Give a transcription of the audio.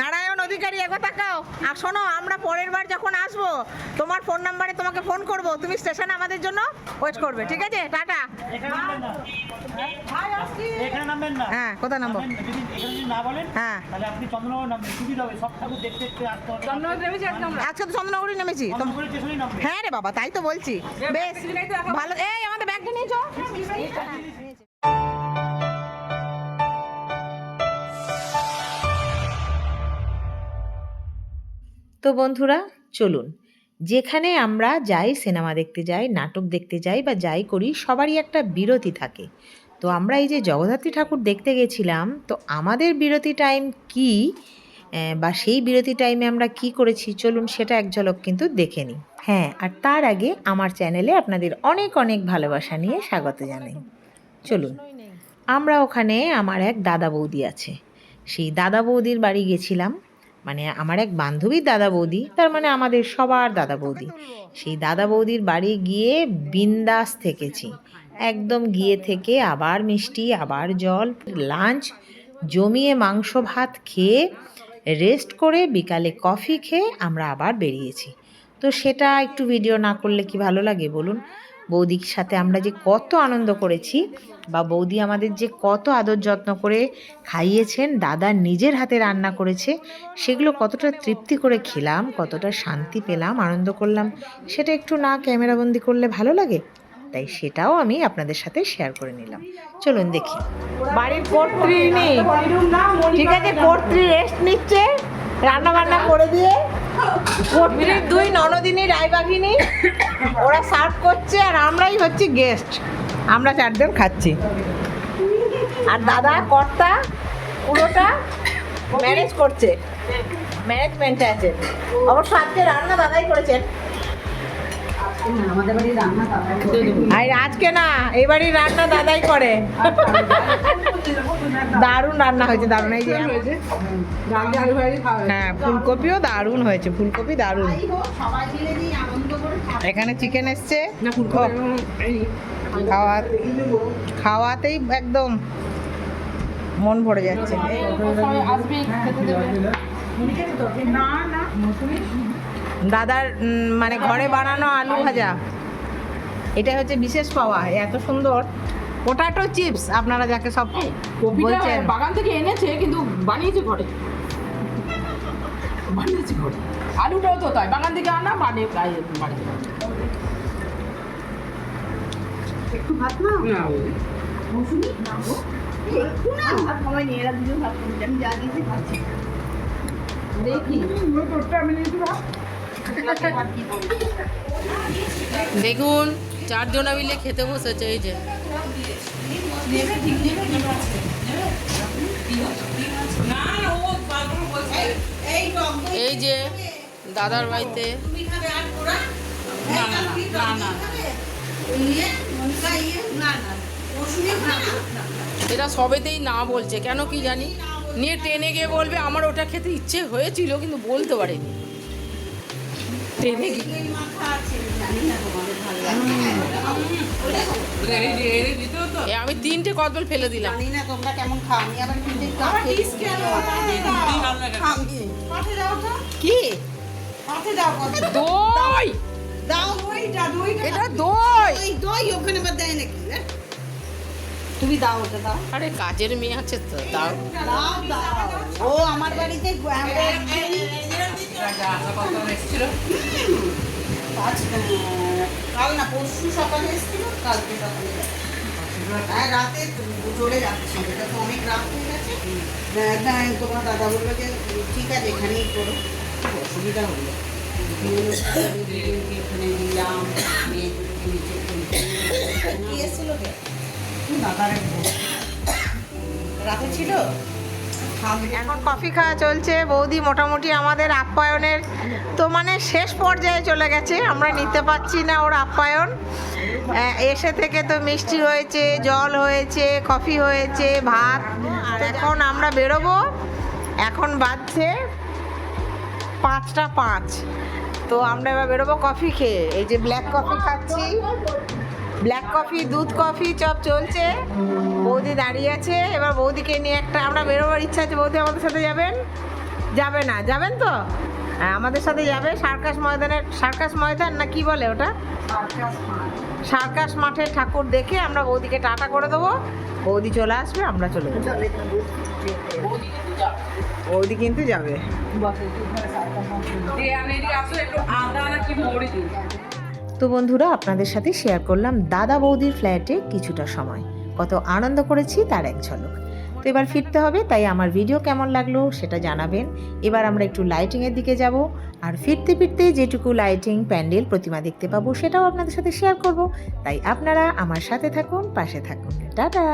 নারায়ণ অধিকারী একবার তাকাও। আর শোনো আমরা পরের বার যখন আসব তোমার ফোন নাম্বারে তোমাকে ফোন করব। তুমি স্টেশনে আমাদের জন্য ওয়েট করবে ঠিক আছে? টাটা। এখানে নামবেন না। এখানে নামবেন না। হ্যাঁ কোথায় নামবো? নামবেন, যদি এখানে যদি না বলেন হ্যাঁ। আজকে তো চন্দ্রনগরী নেমেছি। হ্যাঁ রে বাবা তাই তো বলছি। বেশ ভালো এই আমাদের ব্যাগটা নিয়েছো তো বন্ধুরা, চলুন। যেখানে আমরা যাই, সিনেমা দেখতে যাই, নাটক দেখতে যাই বা যাই করি, সবারই একটা বিরতি থাকে। তো আমরা এই যে জগদ্ধাত্রী ঠাকুর দেখতে গেছিলাম, তো আমাদের বিরতি টাইম কি? বা সেই বিরতি টাইমে আমরা কি করেছি? চলুন সেটা এক ঝলক কিন্তু দেখে নিই। হ্যাঁ আর তার আগে আমার চ্যানেলে আপনাদের অনেক অনেক ভালোবাসা নিয়ে স্বাগত জানাই। চলুন। আমরা ওখানে আমার এক দাদা বৌদি আছে। সেই দাদা বৌদির বাড়ি গেছিলাম। মানে আমার এক বান্ধবীর দাদা বৌদি, তার মানে আমাদের সবার দাদা বৌদি। সেই দাদা বৌদির বাড়ি গিয়ে বিন্দাস থেকেছি। একদম গিয়ে থেকে আবার মিষ্টি, আবার জল, লাঞ্চ, জমিয়ে মাংস ভাত খেয়ে, রেস্ট করে বিকালে কফি খেয়ে আমরা আবার বেরিয়েছি। তো সেটা একটু ভিডিও না করলে কি ভালো লাগে বলুন? বৌদির সাথে আমরা যে কত আনন্দ করেছি বা বৌদি আমাদের যে কত আদর যত্ন করে খাইয়েছেন দাদা নিজের হাতে রান্না করেছে সেগুলো কতটা তৃপ্তি করে খেলাম কতটা শান্তি পেলাম আনন্দ করলাম সেটা একটু না ক্যামেরাবন্দি করলে ভালো লাগে? তাই সেটাও আমি আপনাদের সাথে শেয়ার করে নিলাম। চলুন দেখি। বাড়ির কর্ত্রী নেই। ঠিক আছে কর্ত্রী রেস্ট নিচ্ছে রান্না বান্না করে দিয়ে কর্ত্রীর দুই ননদিনী, রায়বাঘিনী, ওরা সার্ভ করছে আর আমরাই হচ্ছে গেস্ট আমরা চারজন খাচ্ছি। আর দাদা, কর্তা, পুরোটা ম্যানেজ করছে। ম্যানেজমেন্টে আছে। অবশ্য আজকে রান্না দাদাই করেছেন। আর আজকে না এবারই রান্না দাদাই করে। দারুণ রান্না হয়েছে দারুণ। এই যে হ্যাঁ ফুলকপিও দারুণ হয়েছে ফুলকপি দারুণ। এখানে চিকেন এসছে। খাওয়া খাওয়াতেই একদম মন ভরে যাচ্ছে। দাদার মানে ঘরে বানানো আলু ভাজা। এটা হচ্ছে বিশেষ পাওয়া এত সুন্দর। পোটাটো চিপস আপনারা যাকে সব বলছেন। বাগান থেকে এনেছে কিন্তু বানিয়েছে ঘরে। বানিয়েছে ঘরে। আলুটাও তো তাই বাগান থেকে আনা বানিয়ে বাড়িতে। একটু ভাত না দেখুন চারজনা মিলে খেতে বসেছে এই যে। এই যে, দাদার বাড়িতে। এটা সবেতেই না বলছে, কেন কি জানি? নিয়ে ট্রেনে গিয়ে বলবে, আমার ওটা খেতে ইচ্ছে হয়েছিল, কিন্তু বলতে পারেনি। ট্রেনে আমি তিনটে কদবেল ফেলে দিলাম। কি? হাতে দাও কত দই! দাও দইটা দইটা এটা দই! দই দই ওখানে দেয় নাকি? হ্যাঁ? তুমি দাও ওটা দাও। আরে কাজের মেয়ে আছে তো দাও। দাও দাও। ও আমার বাড়িতে একদিন আজ, কাল না পরশু সকালে এসেছিল কালকে সকালে। হ্যাঁ রাতে চলে যাচ্ছি এটা তো অনেক রাত হয়ে তোমার দাদা বলল যে ঠিক আছে এখানেই করো অসুবিধা হলো এখানে মেয়েগুলোকে নিচে এসেছিল দাদার রাতে ছিল এখন কফি খাওয়া চলছে, বৌদি মোটামুটি আমাদের আপ্যায়নের, তো মানে শেষ পর্যায়ে চলে গেছে, আমরা নিতে পারছি না ওর আপ্যায়ন। এসে থেকে তো মিষ্টি হয়েছে, জল হয়েছে, কফি হয়েছে, ভাত। আর এখন আমরা বেরোবো, এখন বাজছে পাঁচটা পাঁচ। তো আমরা এবার বেরোবো কফি খেয়ে, এই যে ব্ল্যাক কফি খাচ্ছি। ব্ল্যাক কফি দুধ কফি চপ চলছে। বৌদি দাঁড়িয়ে আছে। এবার বৌদিকে নিয়ে একটা আমরা বেরোবার ইচ্ছা আছে। বৌদি আমাদের সাথে যাবেন? যাবে না। যাবেন তো? হ্যাঁ, আমাদের সাথে যাবে। সার্কাস ময়দানের সার্কাস ময়দান না কি বলে ওটা? সার্কাস মাঠে। ঠাকুর দেখে আমরা বৌদিকে টাটা করে দেবো। বৌদি চলে আসবে আমরা চলে যাব। বৌদি কিন্তু যাবে। তো বন্ধুরা, আপনাদের সাথে শেয়ার করলাম দাদা বৌদির ফ্ল্যাটে কিছুটা সময়। কত আনন্দ করেছি তার এক ঝলক। তো এবার ফিরতে হবে, তাই আমার ভিডিও কেমন লাগল সেটা জানাবেন। এবার আমরা একটু লাইটিংয়ের দিকে যাব। আর ফিরতে ফিরতে যেটুকু লাইটিং প্যান্ডেল প্রতিমা দেখতে পাবো সেটাও আপনাদের সাথে শেয়ার করব। তাই আপনারা আমার সাথে থাকুন, পাশে থাকুন। টাটা!